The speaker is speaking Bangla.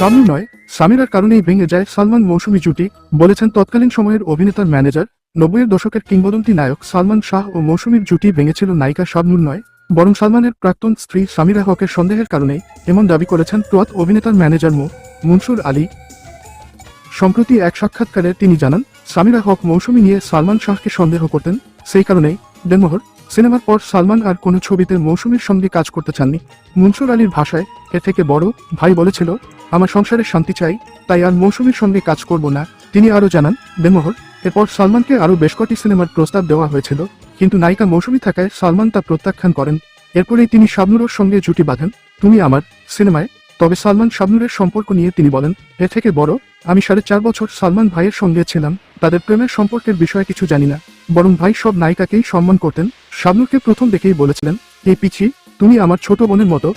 সামনে নয়, সামিরার কারণেই ভেঙে যায় সালমান মৌসুমী জুটি, বলেছেন তৎকালীন সময়ের অভিনেতার ম্যানেজার। নব্বইয়ের দশকের কিংবদন্তি নায়ক সালমান শাহ ও মৌসুমীর জুটি ভেঙেছিল নায়িকা শাবনুর নয়, বরং সালমানের প্রাক্তন স্ত্রী সামিরা হকের সন্দেহের কারণেই এমন দাবি করেছেন প্রয়াত অভিনেতার ম্যানেজার মো মুনসুর আলী। সম্প্রতি এক সাক্ষাৎকারে তিনি জানান, সামিরা হক মৌসুমী নিয়ে সালমান শাহকে সন্দেহ করতেন, সেই কারণেই দেনমোহর সিনেমার পর সালমান আর কোনো ছবিতে মৌসুমীর সঙ্গে কাজ করতে চাননি। মনসুর আলীর ভাষায়, এ থেকে বড়, ভাই বলেছিল, আমার সংসারে শান্তি চাই, তাই আর মৌসুমীর সঙ্গে কাজ করব না। তিনি আরও জানান দেনমোহর এরপর সালমানকে আরও বেশ কটি সিনেমার প্রস্তাব দেওয়া হয়েছিল, কিন্তু নায়িকা মৌসুমী থাকায় সালমান তা প্রত্যাখ্যান করেন। এরপরেই তিনি শাবনুরের সঙ্গে জুটি বাঁধেন। তুমি আমার সিনেমায়, তবে সালমান শাবনুরের সম্পর্ক নিয়ে তিনি বলেন, এ থেকে বড়, আমি সাড়ে চার বছর সালমান ভাইয়ের সঙ্গে ছিলাম, তাদের প্রেমের সম্পর্কের বিষয়ে কিছু জানি না। বরং ভাই সব নায়িকাকেই সম্মান করতেন। শাবনুরকে প্রথম দেখেই বলেছিলেন এই পিছি তুমি আমার ছোট বোনের মতো